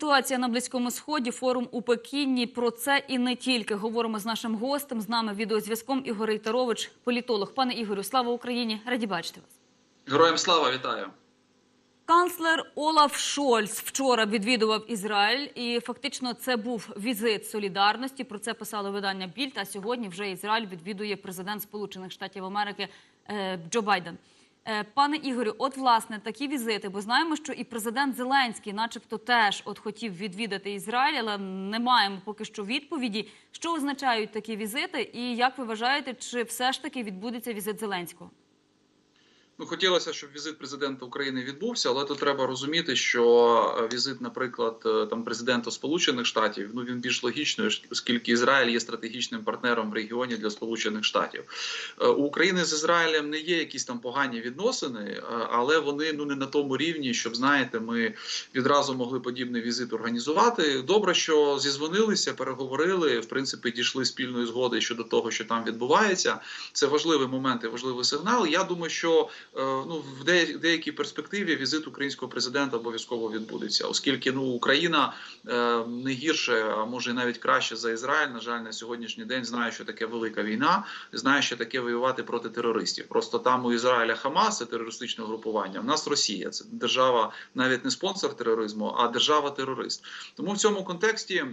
Ситуація на близькому сході, форум у Пекіні. Про це і не тільки говоримо з нашим гостем. З нами відеозв'язком Ігор Рейтерович, політолог. Пане Ігорю, слава Україні! Раді бачити вас. Героям слава вітаю. Канцлер Олаф Шольц вчора відвідував Ізраїль, і фактично це був візит солідарності. Про це писало видання Більд. А сьогодні вже Ізраїль відвідує президент Сполучених Штатів Америки е, Джо Байден. Е, Пане Ігорю, от власне такі візити, бо знаємо, що і президент Зеленський, начебто, теж от хотів відвідати Ізраїль, але не маємо поки що відповіді. Що означають такі візити, і як ви вважаєте, чи все ж таки відбудеться візит Зеленського? Ну, хотілося, щоб візит президента України відбувся, але тут треба розуміти, що е, візит, наприклад, е, там президента Сполучених Штатів, ну він більш логічний, оскільки Ізраїль є стратегічним партнером в регіоні для Сполучених Штатів. Е, У України з Ізраїлем не є якісь там погані відносини, але вони ну не на тому рівні, щоб знаєте, ми відразу могли подібний візит організувати. Добре, що зізвонилися, переговорили. В принципі, дійшли спільної згоди щодо того, що там відбувається. Це важливий момент і важливий сигнал. Я думаю, що ну в деякій перспективі візит українського президента обов'язково відбудеться, оскільки ну Україна е, не гірше, а може навіть краще за Ізраїль. На жаль, на сьогоднішній день знає, що таке велика війна, знає, що таке воювати проти терористів. Просто там у Ізраїля Хамас це терористичне групування. В нас Росія це держава, навіть не спонсор тероризму, а держава-терорист. Тому в цьому контексті.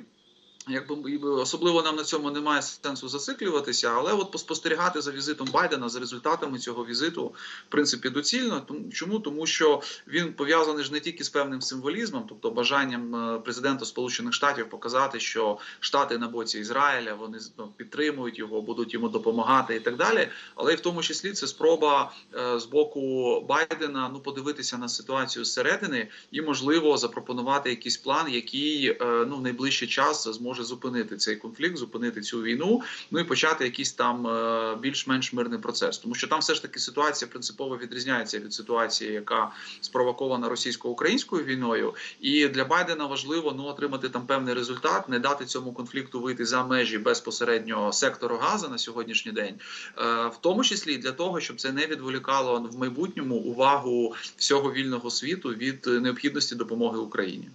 Якби особливо нам на цьому немає сенсу зациклюватися, але от поспостерігати за візитом Байдена, за результатами цього візиту, в принципі, доцільно. Чому? Тому що він пов'язаний ж не тільки з певним символізмом, тобто бажанням е, президента Сполучених Штатів показати, що Штати на боці Ізраїля вони ну, підтримують його, будуть йому допомагати і так далі. Але і в тому числі це спроба е, з боку Байдена ну подивитися на ситуацію зсередини і можливо запропонувати якийсь план, який е, ну в найближчий час зможе зупинити цей конфлікт, зупинити цю війну, ну і почати якийсь там е, більш-менш мирний процес, тому що там все ж таки ситуація принципово відрізняється від ситуації, яка спровокована російсько-українською війною. І для Байдена важливо ну отримати там певний результат, не дати цьому конфлікту вийти за межі безпосередньо сектору Газа на сьогоднішній день, Е, в тому числі для того, щоб це не відволікало в майбутньому увагу всього вільного світу від е, необхідності допомоги Україні.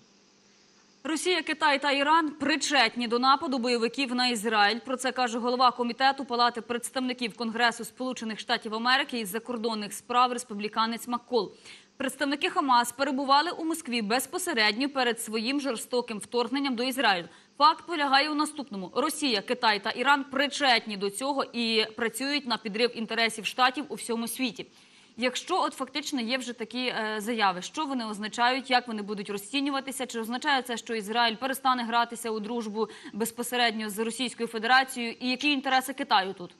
Росія, Китай та Іран причетні до нападу бойовиків на Ізраїль. Про це каже голова комітету Палати представників Конгресу Сполучених Штатів Америки із закордонних справ республіканець Маккол. Представники Хамас перебували у Москві безпосередньо перед своїм жорстоким вторгненням до Ізраїлю. Факт полягає у наступному: Росія, Китай та Іран причетні до цього і працюють на підрив інтересів штатів у всьому світі. Якщо от фактично є вже такі е, заяви, що вони означають, як вони будуть розцінюватися? Чи означає це, що Ізраїль перестане гратися у дружбу безпосередньо з Російською Федерацією? І які інтереси Китаю тут?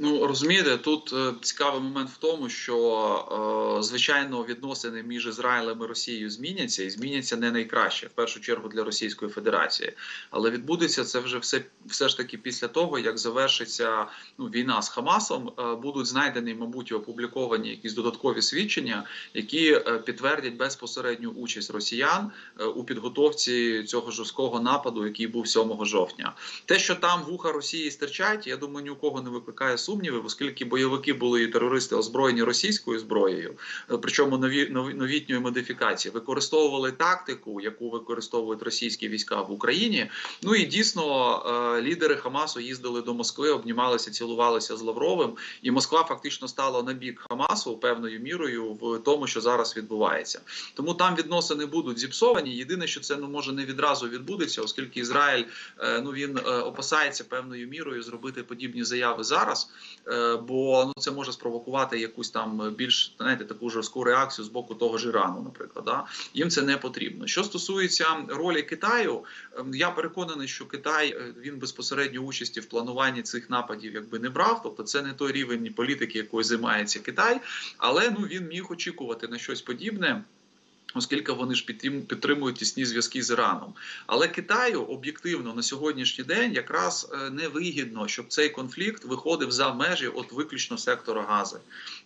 Ну розумієте, тут е, цікавий момент в тому, що е, звичайно відносини між Ізраїлем і Росією зміняться і зміняться не найкраще в першу чергу для Російської Федерації. Але відбудеться це вже все все ж таки після того, як завершиться ну війна з Хамасом. Е, будуть знайдені, мабуть, опубліковані якісь додаткові свідчення, які підтвердять безпосередню участь росіян у підготовці цього жорсткого нападу, який був 7 жовтня. Те, що там вуха Росії стирчать, я думаю, ні у кого не викликає сумнівів, оскільки бойовики були і терористи озброєні російською зброєю, е, причому нові нові- новітньої модифікації, використовували тактику, яку використовують російські війська в Україні. Ну і дійсно е, лідери Хамасу їздили до Москви, обнімалися, цілувалися з Лавровим, і Москва фактично стала на бік Хамасу певною мірою в тому, що зараз відбувається. Тому там відносини будуть зіпсовані. Єдине, що це ну може не відразу відбудеться, оскільки Ізраїль е, ну він опасається певною мірою зробити подібні заяви зараз, бо ну це може спровокувати якусь там більш знаєте, таку жорстку реакцію з боку того ж Ірану, наприклад. Да? Їм це не потрібно. Що стосується ролі Китаю, ем, я переконаний, що Китай е, він безпосередньо участі в плануванні цих нападів якби не брав. Тобто це не той рівень політики, якою займається Китай, але ну він міг очікувати на щось подібне. Оскільки вони ж підтримують тісні зв'язки з Іраном, але Китаю об'єктивно на сьогоднішній день якраз е, невигідно, щоб цей конфлікт виходив за межі от виключно сектора Гази.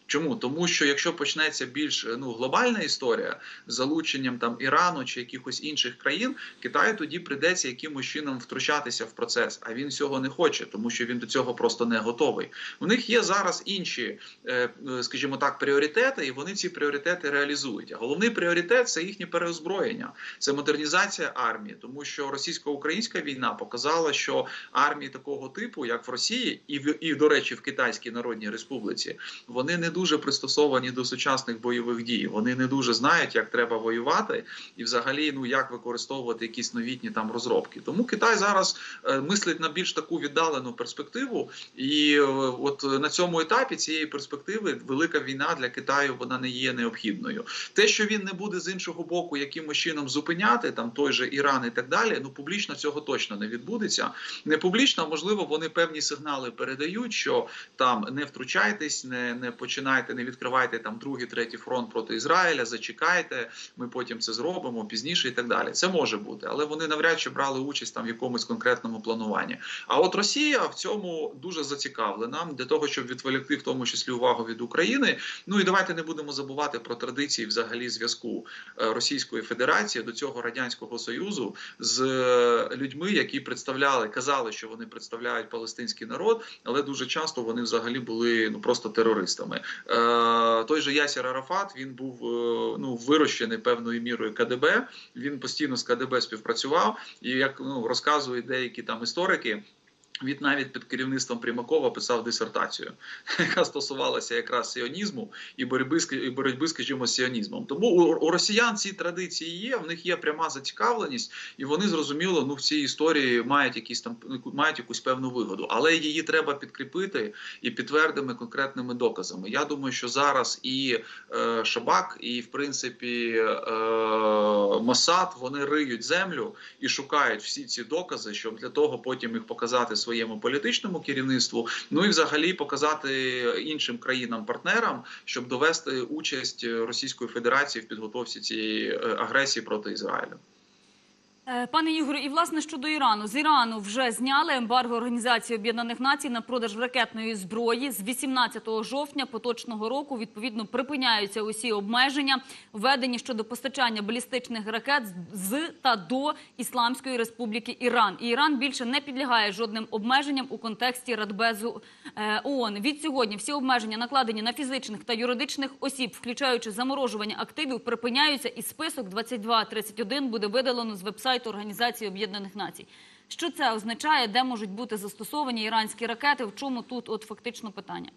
Чому? Тому що якщо почнеться більш е, ну глобальна історія з залученням там Ірану чи якихось інших країн, Китаю тоді прийдеться якимось чином втручатися в процес. А він цього не хоче, тому що він до цього просто не готовий. У них є зараз інші, е, скажімо так, пріоритети, і вони ці пріоритети реалізують. А головний пріоритет пріоритет це їхнє переозброєння, це модернізація армії, тому що російсько-українська війна показала, що армії такого типу, як в Росії, і в і до речі, в Китайській Народній Республіці, вони не дуже пристосовані до сучасних бойових дій. Вони не дуже знають, як треба воювати, і взагалі ну як використовувати якісь новітні там розробки. Тому Китай зараз е, мислить на більш таку віддалену перспективу, і е, от на цьому етапі цієї перспективи велика війна для Китаю вона не є необхідною. Те, що він не буде з іншого боку якимось чином зупиняти там той же Іран і так далі. Ну публічно цього точно не відбудеться. Не публічно, можливо, вони певні сигнали передають, що там не втручайтесь, не, не починайте, не відкривайте там другий, третій фронт проти Ізраїля. Зачекайте, ми потім це зробимо пізніше і так далі. Це може бути, але вони навряд чи брали участь там в якомусь конкретному плануванні. А от Росія в цьому дуже зацікавлена для того, щоб відволікти в тому числі увагу від України. Ну і давайте не будемо забувати про традиції взагалі зв'язку Російської Федерації до цього радянського союзу з е, людьми, які представляли, казали, що вони представляють палестинський народ, але дуже часто вони взагалі були ну просто терористами. Е, той же Ясір Арафат він був е, ну вирощений певною мірою КДБ. Він постійно з КДБ співпрацював, і як ну розказують деякі там історики. Він навіть під керівництвом Примакова писав дисертацію, яка стосувалася якраз сіонізму і боротьби, і боротьби, скажімо, з сіонізмом. Тому у, у росіян ці традиції є, в них є пряма зацікавленість, і вони зрозуміло, ну в цій історії мають якісь там мають якусь певну вигоду, але її треба підкріпити і підтвердими конкретними доказами. Я думаю, що зараз і е, Шабак, і в принципі е, Мосад вони риють землю і шукають всі ці докази, щоб для того потім їх показати своєму політичному керівництву. Ну і взагалі показати іншим країнам-партнерам, щоб довести участь Російської Федерації в підготовці цієї е, агресії проти Ізраїлю. Е, Пане Ігорю, і власне щодо Ірану, з Ірану вже зняли ембарго Організації Об'єднаних Націй на продаж ракетної зброї з 18 жовтня поточного року. Відповідно, припиняються усі обмеження, введені щодо постачання балістичних ракет з та до Ісламської Республіки Іран. І Іран більше не підлягає жодним обмеженням у контексті Радбезу е, ООН. Від сьогодні всі обмеження накладені на фізичних та юридичних осіб, включаючи заморожування активів, припиняються, і список 2231 буде видалено з вебсайту Організації Об'єднаних Націй. Що це означає, де можуть бути застосовані іранські ракети? В чому тут от фактично питання?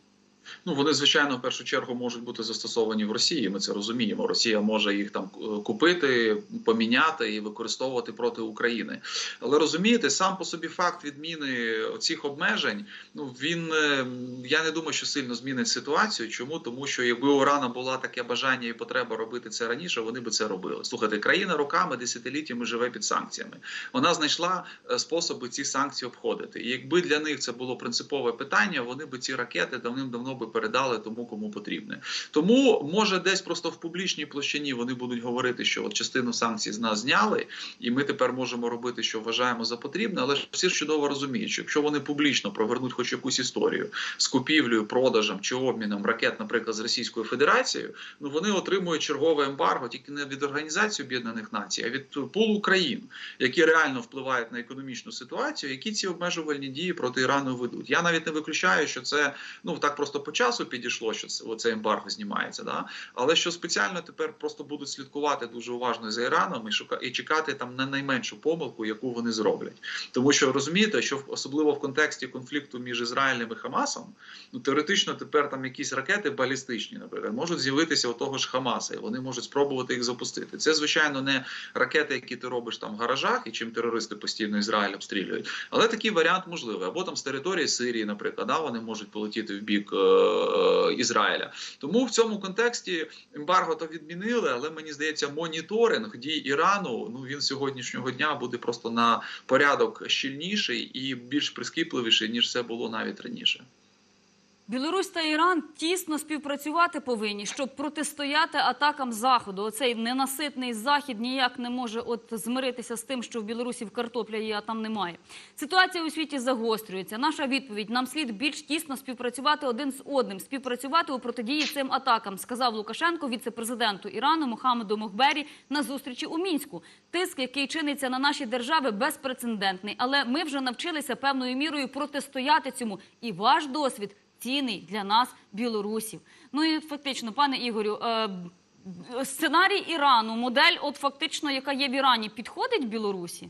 Ну вони звичайно в першу чергу можуть бути застосовані в Росії. Ми це розуміємо. Росія може їх там е, купити, поміняти і використовувати проти України. Але розумієте, сам по собі факт відміни цих обмежень. Ну він е, я не думаю, що сильно змінить ситуацію. Чому тому, що якби у Ірана була таке бажання і потреба робити це раніше, вони би це робили. Слухайте, країна роками, десятиліттями живе під санкціями. Вона знайшла е, способи ці санкції обходити. І якби для них це було принципове питання, вони би ці ракети давним-давно би передали тому, кому потрібне. Тому може десь просто в публічній площині вони будуть говорити, що от частину санкцій з нас зняли, і ми тепер можемо робити, що вважаємо за потрібне. Але ж всі ж чудово розуміють, що якщо вони публічно провернуть хоч якусь історію з купівлею, продажем чи обміном ракет, наприклад, з Російською Федерацією, ну вони отримують чергове ембарго тільки не від Організації Об'єднаних Націй, а від пулу країн, які реально впливають на економічну ситуацію, які ці обмежувальні дії проти Ірану ведуть. Я навіть не виключаю, що це ну так просто по часу підійшло, що це ембарго знімається. Да? Але що спеціально тепер просто будуть слідкувати дуже уважно за Іраном і шука і чекати там на найменшу помилку, яку вони зроблять. Тому що розумієте, що особливо в контексті конфлікту між Ізраїлем і Хамасом, ну теоретично тепер там якісь ракети балістичні, наприклад, можуть з'явитися у того ж Хамаса, і вони можуть спробувати їх запустити. Це звичайно не ракети, які ти робиш там в гаражах, і чим терористи постійно Ізраїль обстрілюють. Але такий варіант можливий. Або там з території Сирії, наприклад, да, вони можуть полетіти в бік е, Ізраїля. Тому в цьому контексті ембарго то відмінили, але мені здається, моніторинг дій Ірану ну він сьогоднішнього дня буде просто на порядок щільніший і більш прискіпливіший, ніж це було навіть раніше. Білорусь та Іран тісно співпрацювати повинні, щоб протистояти атакам заходу. Оцей ненаситний захід ніяк не може от змиритися з тим, що в Білорусі в картопля є, а там немає. Ситуація у світі загострюється. Наша відповідь: нам слід більш тісно співпрацювати один з одним, співпрацювати у протидії цим атакам, сказав Лукашенко віце-президенту Ірану Мохамеду Мохбері на зустрічі у мінську. Тиск, який чиниться на наші держави, безпрецедентний. Але ми вже навчилися певною мірою протистояти цьому. І ваш досвід цінний для нас, білорусів. Ну і фактично, пане Ігорю, е, Сценарій Ірану, модель, от фактично, яка є в Ірані, підходить Білорусі?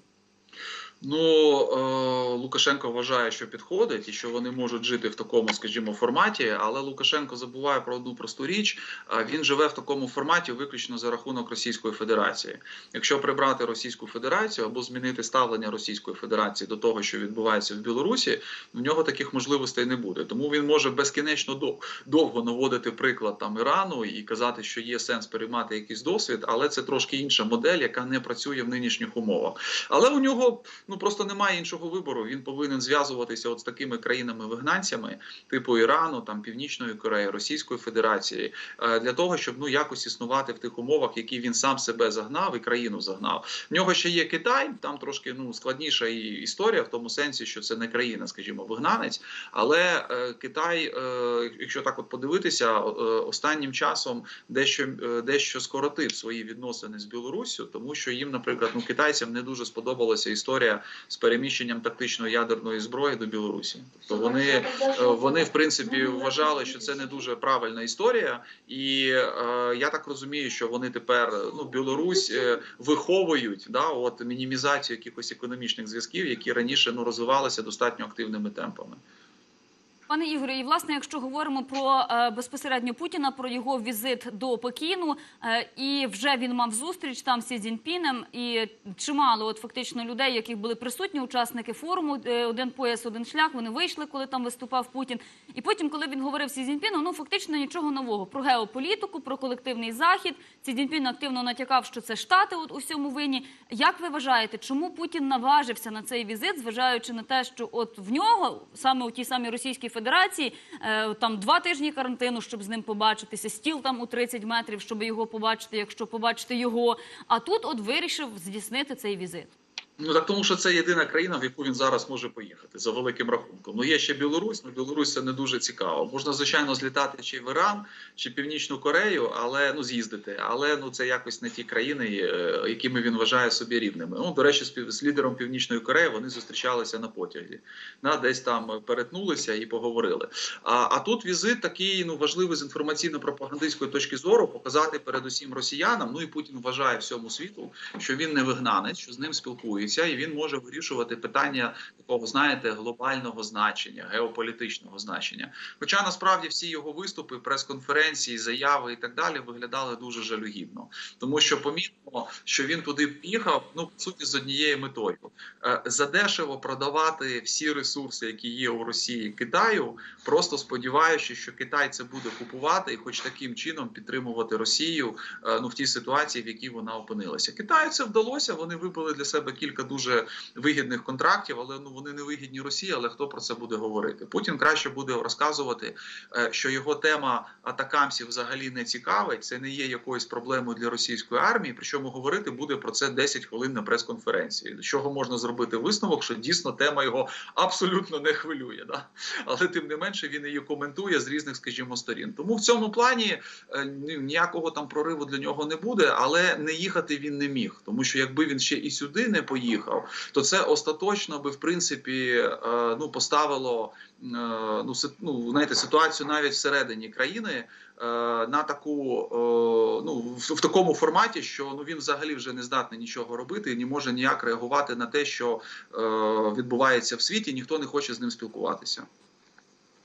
Ну е, Лукашенко вважає, що підходить і що вони можуть жити в такому, скажімо, форматі. Але Лукашенко забуває про одну просту річ: е, він живе в такому форматі виключно за рахунок Російської Федерації. Якщо прибрати Російську Федерацію або змінити ставлення Російської Федерації до того, що відбувається в Білорусі, в нього таких можливостей не буде. Тому він може безкінечно довго наводити приклад там Ірану і казати, що є сенс переймати якийсь досвід, але це трошки інша модель, яка не працює в нинішніх умовах. Але у нього ну просто немає іншого вибору. Він повинен зв'язуватися от з такими країнами-вигнанцями, типу Ірану, там Північної Кореї, Російської Федерації, е, для того, щоб ну якось існувати в тих умовах, які він сам себе загнав і країну загнав. В нього ще є Китай, там трошки ну складніша і історія, в тому сенсі, що це не країна, скажімо, вигнанець. Але е, Китай, е, якщо так от подивитися, останнім часом дещо дещо скоротив свої відносини з Білоруссю, тому що їм, наприклад, ну китайцям не дуже сподобалася історія з переміщенням тактичної ядерної зброї до Білорусі. Тобто вони, е, вони в принципі вважали, що це не дуже правильна історія, і е, я так розумію, що вони тепер ну Білорусь е, виховують да, от мінімізацію якихось економічних зв'язків, які раніше ну розвивалися достатньо активними темпами. Пане Ігорі, і власне, якщо говоримо про е, безпосередньо Путіна, про його візит до Пекіну, е, і вже він мав зустріч там з Сі Цзіньпінем, і чимало от фактично людей, яких були присутні, учасники форуму е, один пояс, один шлях. Вони вийшли, коли там виступав Путін. І потім, коли він говорив з Цзіньпіном, ну фактично нічого нового про геополітику, про колективний захід. Цзіньпін активно натякав, що це штати от у всьому винні. Як ви вважаєте, чому Путін наважився на цей візит, зважаючи на те, що от в нього саме у тій самій Російській Федерації е, там два тижні карантину, щоб з ним побачитися, стіл там у 30 метрів, щоб його побачити, якщо побачити його. А тут от вирішив здійснити цей візит. Ну так тому, що це єдина країна, в яку він зараз може поїхати за великим рахунком. Ну є ще Білорусь, ну Білорусь це не дуже цікаво. Можна звичайно злітати чи в Іран, чи Північну Корею, але ну з'їздити. Але ну це якось не ті країни, е, якими він вважає собі рівними. Ну до речі, з, з лідером Північної Кореї вони зустрічалися на потязі, да, десь там перетнулися і поговорили. А, а тут візит такий ну важливий з інформаційно-пропагандистської точки зору показати передусім росіянам. Ну і Путін вважає всьому світу, що він не вигнанець, що з ним спілкуються, і він може вирішувати питання такого, знаєте, глобального значення, геополітичного значення. Хоча насправді всі його виступи, прес-конференції, заяви і так далі виглядали дуже жалюгідно, тому що помітно, що він туди приїхав, ну по суті, з однією метою Е, задешево продавати всі ресурси, які є у Росії Китаю, просто сподіваючись, що Китай це буде купувати і, хоч таким чином, підтримувати Росію е, ну в тій ситуації, в якій вона опинилася. Китаю це вдалося. Вони вибили для себе кілька дуже вигідних контрактів, але ну вони не вигідні Росії. Але хто про це буде говорити? Путін краще буде розказувати, е, що його тема атакамсів взагалі не цікавить. Це не є якоюсь проблемою для російської армії. Причому говорити буде про це 10 хвилин на прес-конференції. З чого можна зробити висновок, що дійсно тема його абсолютно не хвилює. Да? Але тим не менше він її коментує з різних, скажімо, сторін. Тому в цьому плані е, ніякого там прориву для нього не буде, але не їхати він не міг. Тому що якби він ще і сюди не поїхав, то це остаточно би в принципі е, ну поставило е, ну, ну знаєте, ситуацію навіть всередині країни. е, На таку ну в, такому форматі, що ну він взагалі вже не здатний нічого робити і не може ніяк реагувати на те, що відбувається в світі. Ніхто не хоче з ним спілкуватися.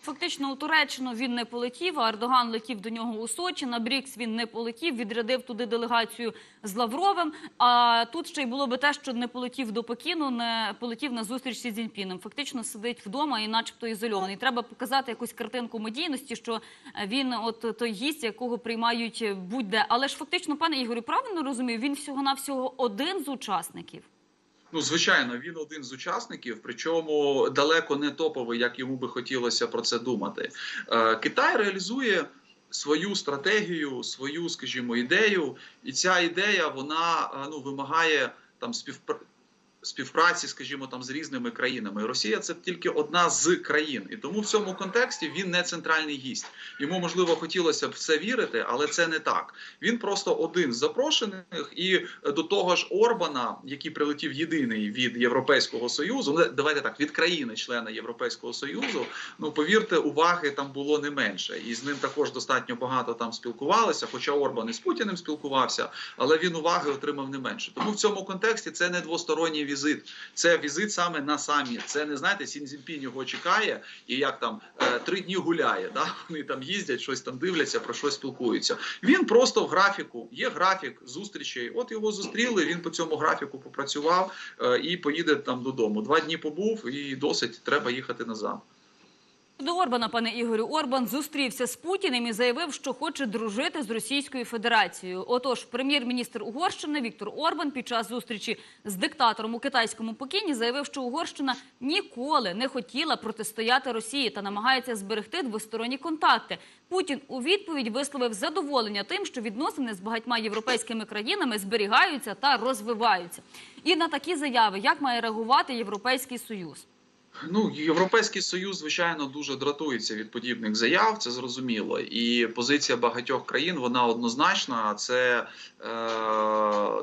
Фактично у Туреччину він не полетів, а Ердоган летів до нього у Сочі. На Брікс він не полетів, відрядив туди делегацію з Лавровим. А тут ще й було би те, що не полетів до Пекіну, не полетів на зустріч зі Цзіньпіном. Фактично сидить вдома і, начебто, ізольований. Треба показати якусь картинку медійності, що він, от той гість, якого приймають будь-де. Але ж фактично, пане Ігорю, правильно розумію, він всього навсього один з учасників. Ну, звичайно, він один з учасників, причому далеко не топовий, як йому би хотілося про це думати. Е, Китай реалізує свою стратегію, свою, скажімо, ідею, і ця ідея вона е, ну вимагає там співпра... співпраці, скажімо, там з різними країнами. Росія це тільки одна з країн, і тому в цьому контексті він не центральний гість. Йому можливо хотілося б в це вірити, але це не так. Він просто один з запрошених, і до того ж Орбана, який прилетів єдиний від Європейського союзу, ну, давайте так від країни-члена Європейського союзу. Ну повірте, уваги там було не менше, і з ним також достатньо багато там спілкувалися. Хоча Орбан і з Путіним спілкувався, але він уваги отримав не менше. Тому в цьому контексті це не двосторонній візит, це візит саме на саміт. Це не знаєте, Сін Цзіньпінь його чекає і як там е, три дні гуляє. Да? Вони там їздять, щось там дивляться, про щось спілкуються. Він просто в графіку. Є графік зустрічей. От його зустріли. Він по цьому графіку попрацював е, і поїде там додому. Два дні побув і досить треба їхати назад. До Орбана, пане Ігорю, Орбан зустрівся з Путіним і заявив, що хоче дружити з Російською Федерацією. Отож, прем'єр-міністр Угорщини Віктор Орбан під час зустрічі з диктатором у китайському Пекіні заявив, що Угорщина ніколи не хотіла протистояти Росії та намагається зберегти двосторонні контакти. Путін у відповідь висловив задоволення тим, що відносини з багатьма європейськими країнами зберігаються та розвиваються. І на такі заяви як має реагувати Європейський Союз? Ну, Європейський союз, звичайно, дуже дратується від подібних заяв, це зрозуміло. І позиція багатьох країн вона однозначна. Це е,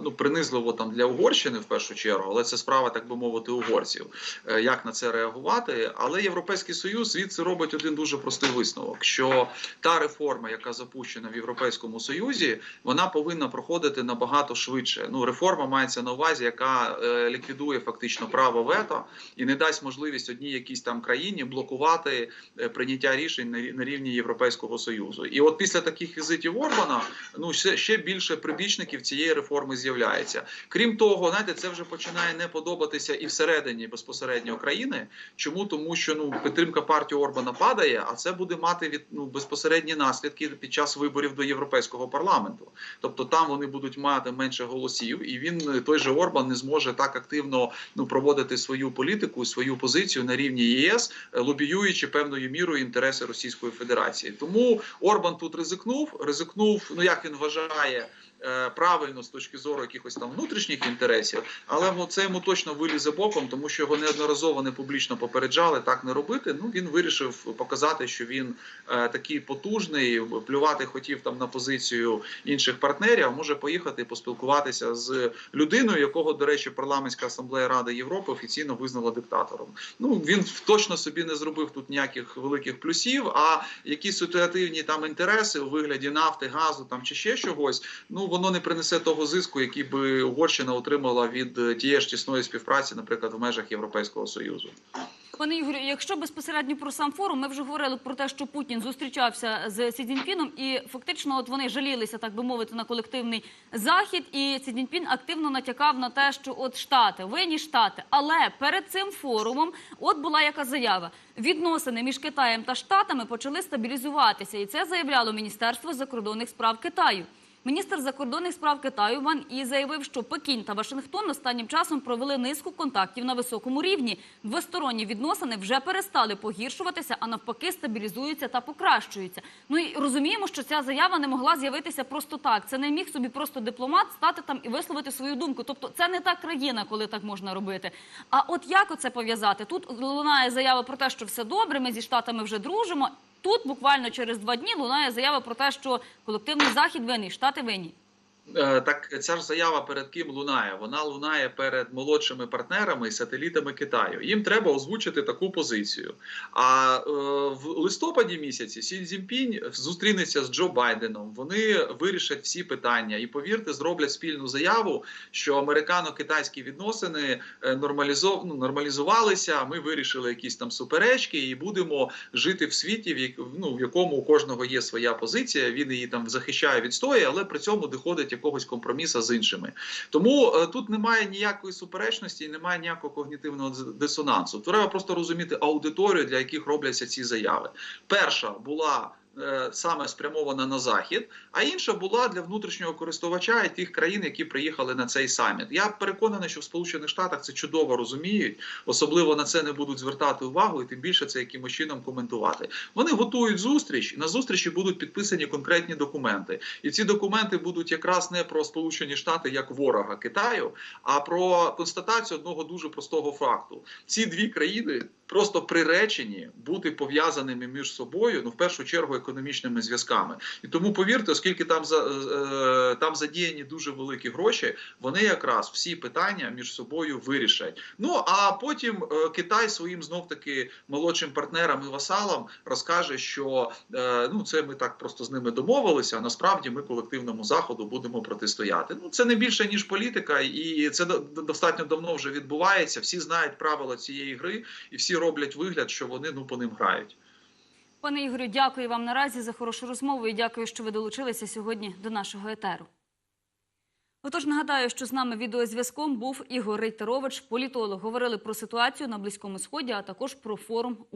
ну принизливо там для Угорщини в першу чергу, але це справа, так би мовити, угорців. Е, як на це реагувати? Але Європейський союз звідси робить один дуже простий висновок: що та реформа, яка запущена в Європейському Союзі, вона повинна проходити набагато швидше. Ну, реформа мається на увазі, яка е, ліквідує фактично право вето і не дасть можливість одній якійсь там країні блокувати е, прийняття рішень на рівні Європейського союзу. І от після таких візитів Орбана ну ще, ще більше прибічників цієї реформи з'являється. Крім того, знаєте, це вже починає не подобатися і всередині безпосередньо країни. Чому тому, що ну підтримка партії Орбана падає, а це буде мати від ну безпосередні наслідки під час виборів до європейського парламенту. Тобто там вони будуть мати менше голосів, і він той же Орбан не зможе так активно ну проводити свою політику, свою позицію на рівні ЄС, е, лобіюючи певною мірою інтереси Російської Федерації. Тому Орбан тут ризикнув. Ризикнув, ну як він вважає. Е, Правильно з точки зору якихось там внутрішніх інтересів, але це йому точно вилізе боком, тому що його неодноразово не публічно попереджали так не робити. Ну він вирішив показати, що він е, такий потужний, плювати хотів там на позицію інших партнерів. а Може поїхати і поспілкуватися з людиною, якого, до речі, парламентська асамблея Ради Європи офіційно визнала диктатором. Ну він точно собі не зробив тут ніяких великих плюсів. А якісь ситуативні там інтереси у вигляді нафти, газу там чи ще чогось, ну воно не принесе того зиску, який би Угорщина отримала від е, тієї ж тісної співпраці, наприклад, в межах Європейського союзу. Пане Ігорю, якщо безпосередньо про сам форум, ми вже говорили про те, що Путін зустрічався з Сі і фактично, от вони жалілися, так би мовити, на колективний захід. І Сі активно натякав на те, що от штати, винні штати. Але перед цим форумом, от була яка заява: відносини між Китаєм та штатами почали стабілізуватися, і це заявляло Міністерство закордонних справ Китаю. Міністр закордонних справ Китаю Ван І заявив, що Пекін та Вашингтон останнім часом провели низку контактів на високому рівні. Двосторонні відносини вже перестали погіршуватися, а навпаки, стабілізуються та покращуються. Ну і розуміємо, що ця заява не могла з'явитися просто так. Це не міг собі просто дипломат стати там і висловити свою думку. Тобто, це не та країна, коли так можна робити. А от як оце пов'язати? Тут лунає заява про те, що все добре, ми зі штатами вже дружимо. Тут буквально через два дні лунає заява про те, що колективний захід винний, штати винні. Е, Так ця ж заява перед ким лунає? Вона лунає перед молодшими партнерами і сателітами Китаю. Їм треба озвучити таку позицію. А е, в листопаді місяці Сі Цзіньпінь зустрінеться з Джо Байденом. Вони вирішать всі питання і повірте, зроблять спільну заяву, що американо-китайські відносини е, нормалізов... ну, нормалізувалися. Ми вирішили якісь там суперечки і будемо жити в світі, в, як... ну, в якому у кожного є своя позиція. Він її там захищає, відстоює, але при цьому доходить якогось компроміса з іншими. Тому е, тут немає ніякої суперечності і немає ніякого когнітивного дис- дисонансу. Треба просто розуміти аудиторію, для яких робляться ці заяви. Перша була саме спрямована на захід, а інша була для внутрішнього користувача і тих країн, які приїхали на цей саміт. Я переконаний, що в Сполучених Штатах це чудово розуміють, особливо на це не будуть звертати увагу, і тим більше це якимось чином коментувати. Вони готують зустріч. і На зустрічі будуть підписані конкретні документи, і ці документи будуть якраз не про Сполучені Штати як ворога Китаю, а про констатацію одного дуже простого факту: ці дві країни просто приречені бути пов'язаними між собою, ну в першу чергу економічними зв'язками. І тому повірте, оскільки там за е, там задіяні дуже великі гроші, вони якраз всі питання між собою вирішать. Ну а потім е, Китай своїм знов таки молодшим партнерам і васалам розкаже, що е, ну це ми так просто з ними домовилися. А насправді ми колективному заходу будемо протистояти. Ну це не більше ніж політика, і це до- достатньо давно вже відбувається. Всі знають правила цієї гри, і всі роблять вигляд, що вони ну по ним грають. Пане Ігорю, дякую вам наразі за хорошу розмову і дякую, що ви долучилися сьогодні до нашого етеру. Отож, нагадаю, що з нами відеозв'язком був Ігор Рейтерович, політолог. Говорили про ситуацію на Близькому Сході, а також про форум у